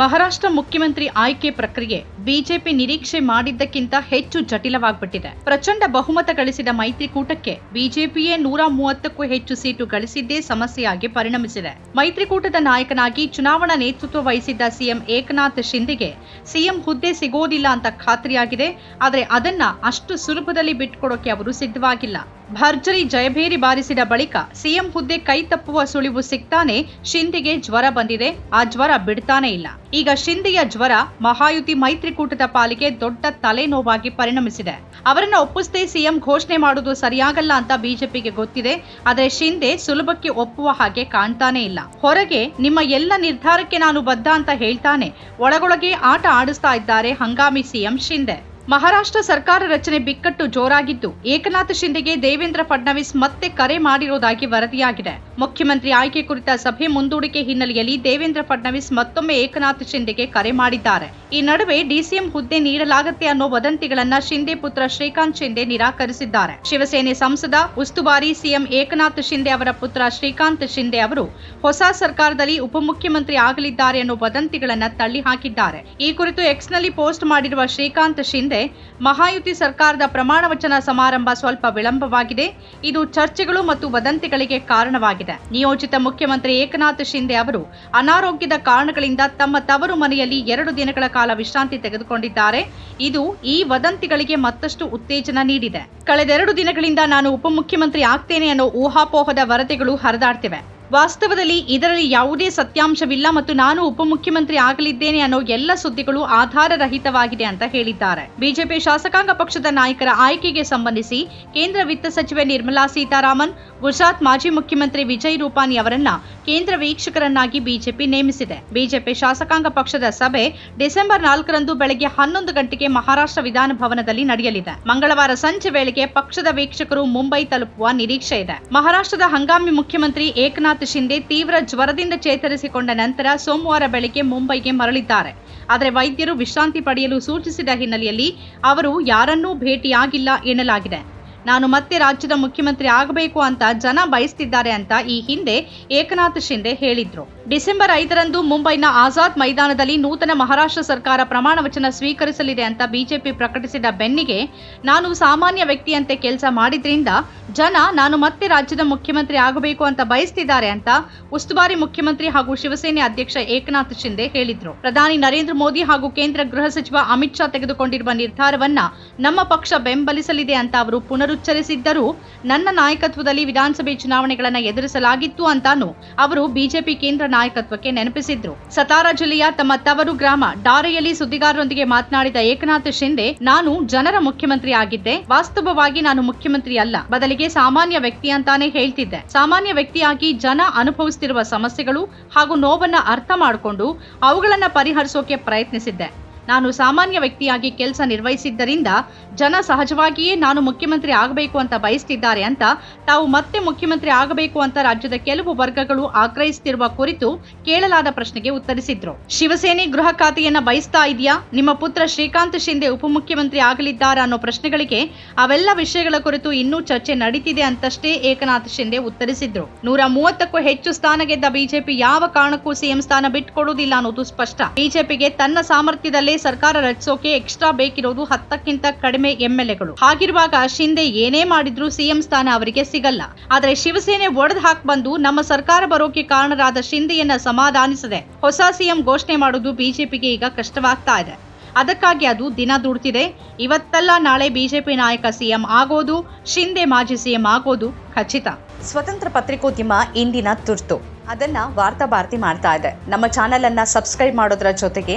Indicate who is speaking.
Speaker 1: ಮಹಾರಾಷ್ಟ್ರ ಮುಖ್ಯಮಂತ್ರಿ ಆಯ್ಕೆ ಪ್ರಕ್ರಿಯೆ, ಬಿಜೆಪಿ ನಿರೀಕ್ಷೆ ಮಾಡಿದ್ದಕ್ಕಿಂತ ಹೆಚ್ಚು ಜಟಿಲವಾಗ್ಬಿಟ್ಟಿದೆ. ಪ್ರಚಂಡ ಬಹುಮತ ಗಳಿಸಿದ ಮೈತ್ರಿಕೂಟಕ್ಕೆ ಬಿಜೆಪಿಯೇ ನೂರ ಮೂವತ್ತಕ್ಕೂ ಹೆಚ್ಚು ಸೀಟು ಗಳಿಸಿದ್ದೇ ಸಮಸ್ಯೆಯಾಗಿ ಪರಿಣಮಿಸಿದೆ. ಮೈತ್ರಿಕೂಟದ ನಾಯಕನಾಗಿ ಚುನಾವಣಾ ನೇತೃತ್ವ ವಹಿಸಿದ್ದ ಸಿಎಂ ಏಕನಾಥ್ ಶಿಂದೆಗೆ ಸಿಎಂ ಹುದ್ದೆ ಸಿಗೋದಿಲ್ಲ ಅಂತ ಖಾತ್ರಿಯಾಗಿದೆ, ಆದರೆ ಅದನ್ನ ಅಷ್ಟು ಸುಲಭದಲ್ಲಿ ಬಿಟ್ಕೊಡೋಕೆ ಅವರು ಸಿದ್ಧವಾಗಿಲ್ಲ. ಭರ್ಜರಿ ಜಯಭೇರಿ ಬಾರಿಸಿದ ಬಳಿಕ ಸಿಎಂ ಹುದ್ದೆ ಕೈ ತಪ್ಪುವ ಸುಳಿವು ಸಿಗ್ತಾನೆ ಶಿಂದೆಗೆ ಜ್ವರ ಬಂದಿದೆ, ಆ ಜ್ವರ ಬಿಡ್ತಾನೆ ಇಲ್ಲ. ಈಗ ಶಿಂದೆಯ ಜ್ವರ ಮಹಾಯುತಿ ಮೈತ್ರಿಕೂಟದ ಪಾಲಿಗೆ ದೊಡ್ಡ ತಲೆನೋವಾಗಿ ಪರಿಣಮಿಸಿದೆ. ಅವರನ್ನ ಒಪ್ಪಿಸದೆ ಸಿಎಂ ಘೋಷಣೆ ಮಾಡುವುದು ಸರಿಯಾಗಲ್ಲ ಅಂತ ಬಿಜೆಪಿಗೆ ಗೊತ್ತಿದೆ, ಆದರೆ ಶಿಂದೆ ಸುಲಭಕ್ಕೆ ಒಪ್ಪುವ ಹಾಗೆ ಕಾಣ್ತಾನೆ ಇಲ್ಲ. ಹೊರಗೆ ನಿಮ್ಮ ಎಲ್ಲ ನಿರ್ಧಾರಕ್ಕೆ ನಾನು ಬದ್ಧ ಅಂತ ಹೇಳ್ತಾನೆ, ಒಳಗೊಳಗೆ ಆಟ ಆಡಿಸ್ತಾ ಇದ್ದಾರೆ ಹಂಗಾಮಿ ಸಿಎಂ ಶಿಂದೆ. ಮಹಾರಾಷ್ಟ್ರ ಸರ್ಕಾರ ರಚನೆ ಬಿಕ್ಕಟ್ಟು ಜೋರಾಗಿದ್ದು ಏಕನಾಥ್ ಶಿಂದೆಗೆ ದೇವೇಂದ್ರ ಫಡ್ನವೀಸ್ ಮತ್ತೆ ಕರೆ ಮಾಡಿರುವುದಾಗಿ ವರದಿಯಾಗಿದೆ. ಮುಖ್ಯಮಂತ್ರಿ ಆಯ್ಕೆ ಕುರಿತ ಸಭೆ ಮುಂದೂಡಿಕೆ ಹಿನ್ನೆಲೆಯಲ್ಲಿ ದೇವೇಂದ್ರ ಫಡ್ನವೀಸ್ ಮತ್ತೊಮ್ಮೆ ಏಕನಾಥ್ ಶಿಂದೆಗೆ ಕರೆ ಮಾಡಿದ್ದಾರೆ. ಈ ನಡುವೆ ಡಿಸಿಎಂ ಹುದ್ದೆ ನೀಡಲಾಗತ್ತೆ ಅನ್ನೋ ವದಂತಿಗಳನ್ನ ಶಿಂದೆ ಪುತ್ರ ಶ್ರೀಕಾಂತ್ ಶಿಂದೆ ನಿರಾಕರಿಸಿದ್ದಾರೆ. ಶಿವಸೇನೆ ಸಂಸದ, ಉಸ್ತುವಾರಿ ಸಿಎಂ ಏಕನಾಥ್ ಶಿಂದೆ ಅವರ ಪುತ್ರ ಶ್ರೀಕಾಂತ್ ಶಿಂದೆ ಅವರು ಹೊಸ ಸರ್ಕಾರದಲ್ಲಿ ಉಪಮುಖ್ಯಮಂತ್ರಿ ಆಗಲಿದ್ದಾರೆ ಅನ್ನೋ ವದಂತಿಗಳನ್ನ ತಳ್ಳಿ ಹಾಕಿದ್ದಾರೆ ಈ ಕುರಿತು ಎಕ್ಸ್ನಲ್ಲಿ ಪೋಸ್ಟ್ ಮಾಡಿರುವ ಶ್ರೀಕಾಂತ್ ಶಿಂದೆ ಮಹಾಯುತಿ ಸರ್ಕಾರದ ಪ್ರಮಾಣ ವಚನ ಸಮಾರಂಭ ಸ್ವಲ್ಪ ವಿಳಂಬವಾಗಿದೆ. ಇದು ಚರ್ಚೆಗಳು ಮತ್ತು ವದಂತಿಗಳಿಗೆ ಕಾರಣವಾಗಿದೆ. ನಿಯೋಜಿತ ಮುಖ್ಯಮಂತ್ರಿ ಏಕನಾಥ್ ಶಿಂದೆ ಅವರು ಅನಾರೋಗ್ಯದ ಕಾರಣಗಳಿಂದ ತಮ್ಮ ತವರು ಮನೆಯಲ್ಲಿ ಎರಡು ದಿನಗಳ ಕಾಲ ವಿಶ್ರಾಂತಿ ತೆಗೆದುಕೊಂಡಿದ್ದಾರೆ. ಇದು ಈ ವದಂತಿಗಳಿಗೆ ಮತ್ತಷ್ಟು ಉತ್ತೇಜನ ನೀಡಿದೆ. ಕಳೆದೆರಡು ದಿನಗಳಿಂದ ನಾನು ಉಪಮುಖ್ಯಮಂತ್ರಿ ಆಗ್ತೇನೆ ಅನ್ನೋ ಊಹಾಪೋಹದ ವರದಿಗಳು ಹರಿದಾಡ್ತಿವೆ. ವಾಸ್ತವದಲ್ಲಿ ಇದರಲ್ಲಿ ಯಾವುದೇ ಸತ್ಯಾಂಶವಿಲ್ಲ ಮತ್ತು ನಾನು ಉಪಮುಖ್ಯಮಂತ್ರಿ ಆಗಲಿದ್ದೇನೆ ಅನ್ನೋ ಎಲ್ಲ ಸುದ್ದಿಗಳು ಆಧಾರರಹಿತವಾಗಿದೆ ಅಂತ ಹೇಳಿದ್ದಾರೆ. ಬಿಜೆಪಿ ಶಾಸಕಾಂಗ ಪಕ್ಷದ ನಾಯಕರ ಆಯ್ಕೆಗೆ ಸಂಬಂಧಿಸಿ ಕೇಂದ್ರ ವಿತ್ತ ಸಚಿವೆ ನಿರ್ಮಲಾ ಸೀತಾರಾಮನ್, ಗುಜರಾತ್ ಮಾಜಿ ಮುಖ್ಯಮಂತ್ರಿ ವಿಜಯ್ ರೂಪಾನಿ ಅವರನ್ನ ಕೇಂದ್ರ ವೀಕ್ಷಕರನ್ನಾಗಿ ಬಿಜೆಪಿ ನೇಮಿಸಿದೆ. ಬಿಜೆಪಿ ಶಾಸಕಾಂಗ ಪಕ್ಷದ ಸಭೆ ಡಿಸೆಂಬರ್ ನಾಲ್ಕರಂದು ಬೆಳಗ್ಗೆ ಹನ್ನೊಂದು ಗಂಟೆಗೆ ಮಹಾರಾಷ್ಟ್ರ ವಿಧಾನಭವನದಲ್ಲಿ ನಡೆಯಲಿದೆ. ಮಂಗಳವಾರ ಸಂಜೆ ವೇಳೆಗೆ ಪಕ್ಷದ ವೀಕ್ಷಕರು ಮುಂಬೈ ತಲುಪುವ ನಿರೀಕ್ಷೆ ಇದೆ. ಮಹಾರಾಷ್ಟ್ರದ ಹಂಗಾಮಿ ಮುಖ್ಯಮಂತ್ರಿ ಏಕನಾಥ್ ಶಿಂದೆ ತೀವ್ರ ಜ್ವರದಿಂದ ಚೇತರಿಸಿಕೊಂಡ ನಂತರ ಸೋಮವಾರ ಬೆಳಗ್ಗೆ ಮುಂಬೈಗೆ ಮರಳಿದ್ದಾರೆ. ಆದರೆ ವೈದ್ಯರು ವಿಶ್ರಾಂತಿ ಪಡೆಯಲು ಸೂಚಿಸಿದ ಹಿನ್ನೆಲೆಯಲ್ಲಿ ಅವರು ಯಾರನ್ನೂ ಭೇಟಿಯಾಗಿಲ್ಲ ಎನ್ನಲಾಗಿದೆ. ನಾನು ಮತ್ತೆ ರಾಜ್ಯದ ಮುಖ್ಯಮಂತ್ರಿ ಆಗಬೇಕು ಅಂತ ಜನ ಬಯಸ್ತಿದ್ದಾರೆ ಅಂತ ಈ ಹಿಂದೆ ಏಕನಾಥ್ ಶಿಂದೆ ಹೇಳಿದ್ರು. ಡಿಸೆಂಬರ್ ಐದರಂದು ಮುಂಬೈನ ಆಜಾದ್ ಮೈದಾನದಲ್ಲಿ ನೂತನ ಮಹಾರಾಷ್ಟ್ರ ಸರ್ಕಾರ ಪ್ರಮಾಣ ವಚನ ಸ್ವೀಕರಿಸಲಿದೆ ಅಂತ ಬಿಜೆಪಿ ಪ್ರಕಟಿಸಿದ ಬೆನ್ನಿಗೆ, ನಾನು ಸಾಮಾನ್ಯ ವ್ಯಕ್ತಿಯಂತೆ ಕೆಲಸ ಮಾಡಿದ್ರಿಂದ ಜನ, ನಾನು ಮತ್ತೆ ರಾಜ್ಯದ ಮುಖ್ಯಮಂತ್ರಿ ಆಗಬೇಕು ಅಂತ ಬಯಸ್ತಿದ್ದಾರೆ ಅಂತ ಉಸ್ತುವಾರಿ ಮುಖ್ಯಮಂತ್ರಿ ಹಾಗೂ ಶಿವಸೇನೆ ಅಧ್ಯಕ್ಷ ಏಕನಾಥ್ ಶಿಂದೆ ಹೇಳಿದ್ರು. ಪ್ರಧಾನಿ ನರೇಂದ್ರ ಮೋದಿ ಹಾಗೂ ಕೇಂದ್ರ ಗೃಹ ಸಚಿವ ಅಮಿತ್ ಶಾ ತೆಗೆದುಕೊಂಡಿರುವ ನಿರ್ಧಾರವನ್ನ ನಮ್ಮ ಪಕ್ಷ ಬೆಂಬಲಿಸಲಿದೆ ಅಂತ ಅವರು ಪುನರುಚ್ಚರಿಸಿದ್ದರೂ. ನನ್ನ ನಾಯಕತ್ವದಲ್ಲಿ ವಿಧಾನಸಭೆ ಚುನಾವಣೆಗಳನ್ನು ಎದುರಿಸಲಾಗಿತ್ತು ಅಂತಾನು ಅವರು ಬಿಜೆಪಿ ಕೇಂದ್ರ ನಾಯಕತ್ವಕ್ಕೆ ನೆನಪಿಸಿದ್ರು. ಸತಾರಾ ಜಿಲ್ಲೆಯ ತಮ್ಮ ತವರು ಗ್ರಾಮ ಡಾರೆಯಲ್ಲಿ ಸುದ್ದಿಗಾರರೊಂದಿಗೆ ಮಾತನಾಡಿದ ಏಕನಾಥ್ ಶಿಂದೆ ನಾನು ಜನರ ಮುಖ್ಯಮಂತ್ರಿ ಆಗಿದ್ದೆ. ವಾಸ್ತವವಾಗಿ ನಾನು ಮುಖ್ಯಮಂತ್ರಿ ಅಲ್ಲ. ಬದಲಿಗೆ ಸಾಮಾನ್ಯ ವ್ಯಕ್ತಿ ಅಂತಾನೆ ಹೇಳ್ತಿದ್ದೆ. ಸಾಮಾನ್ಯ ವ್ಯಕ್ತಿಯಾಗಿ ಜನ ಅನುಭವಿಸುತ್ತಿರುವ ಸಮಸ್ಯೆಗಳು ಹಾಗೂ ನೋವನ್ನ ಅರ್ಥ ಮಾಡಿಕೊಂಡು ಅವುಗಳನ್ನ ಪರಿಹರಿಸೋಕೆ ಪ್ರಯತ್ನಿಸಿದ್ದೆ. ನಾನು ಸಾಮಾನ್ಯ ವ್ಯಕ್ತಿಯಾಗಿ ಕೆಲಸ ನಿರ್ವಹಿಸಿದ್ದರಿಂದ ಜನ ಸಹಜವಾಗಿಯೇ ನಾನು ಮುಖ್ಯಮಂತ್ರಿ ಆಗಬೇಕು ಅಂತ ಬಯಸ್ತಿದ್ದಾರೆ ಅಂತ ತಾವು ಮತ್ತೆ ಮುಖ್ಯಮಂತ್ರಿ ಆಗಬೇಕು ಅಂತ ರಾಜ್ಯದ ಕೆಲವು ವರ್ಗಗಳು ಆಗ್ರಹಿಸುತ್ತಿರುವ ಕುರಿತು ಕೇಳಲಾದ ಪ್ರಶ್ನೆಗೆ ಉತ್ತರಿಸಿದ್ರು. ಶಿವಸೇನೆ ಗೃಹ ಖಾತೆಯನ್ನ ಬಯಸ್ತಾ ಇದೆಯಾ? ನಿಮ್ಮ ಪುತ್ರ ಶ್ರೀಕಾಂತ್ ಶಿಂದೆ ಉಪಮುಖ್ಯಮಂತ್ರಿ ಆಗಲಿದ್ದಾರಾ ಅನ್ನೋ ಪ್ರಶ್ನೆಗಳಿಗೆ ಅವೆಲ್ಲ ವಿಷಯಗಳ ಕುರಿತು ಇನ್ನೂ ಚರ್ಚೆ ನಡೀತಿದೆ ಅಂತಷ್ಟೇ ಏಕನಾಥ್ ಶಿಂದೆ ಉತ್ತರಿಸಿದ್ರು. ನೂರ ಮೂವತ್ತಕ್ಕೂ ಹೆಚ್ಚು ಸ್ಥಾನ ಗೆದ್ದ ಬಿಜೆಪಿ ಯಾವ ಕಾರಣಕ್ಕೂ ಸಿಎಂ ಸ್ಥಾನ ಬಿಟ್ಟುಕೊಡುವುದಿಲ್ಲ ಅನ್ನೋದು ಸ್ಪಷ್ಟ. ಬಿಜೆಪಿಗೆ ತನ್ನ ಸಾಮರ್ಥ್ಯದಲ್ಲೇ ಸರ್ಕಾರ ರಚಿಸೋಕೆ ಎಕ್ಸ್ಟ್ರಾ ಬೇಕಿರೋದು ಹತ್ತಕ್ಕಿಂತ ಕಡಿಮೆ ಎಂಎಲ್ಎಗಳು. ಹಾಗಿರುವಾಗ ಶಿಂದೆ ಏನೇ ಮಾಡಿದ್ರು ಸಿಎಂ ಸ್ಥಾನ ಅವರಿಗೆ ಸಿಗಲ್ಲ. ಆದರೆ ಶಿವಸೇನೆ ಒಡೆದು ಹಾಕ್ ಬಂದು ನಮ್ಮ ಸರ್ಕಾರ ಬರೋಕೆ ಕಾರಣರಾದ ಶಿಂದೆಯನ್ನ ಸಮಾಧಾನಿಸದೆ. ಹೊಸ ಸಿಎಂ ಘೋಷಣೆ ಮಾಡೋದು ಬಿಜೆಪಿಗೆ ಈಗ ಕಷ್ಟವಾಗ್ತಾ ಇದೆ. ಅದಕ್ಕಾಗಿ ಅದು ದಿನ ದುಡ್ತಿದೆ. ಇವತ್ತಲ್ಲ ನಾಳೆ ಬಿಜೆಪಿ ನಾಯಕ ಸಿಎಂ ಆಗೋದು ಶಿಂದೆ ಮಾಜಿ ಸಿಎಂ ಆಗೋದು ಖಚಿತ.
Speaker 2: ಸ್ವತಂತ್ರ ಪತ್ರಿಕೋದ್ಯಮ ಇಂದಿನ ತುರ್ತು. ಅದನ್ನ ವಾರ್ತಾ ಭಾರತಿ ಮಾಡ್ತಾ ಇದೆ. ನಮ್ಮ ಚಾನೆಲ್ ಅನ್ನ ಸಬ್ಸ್ಕ್ರೈಬ್ ಮಾಡೋದ್ರ ಜೊತೆಗೆ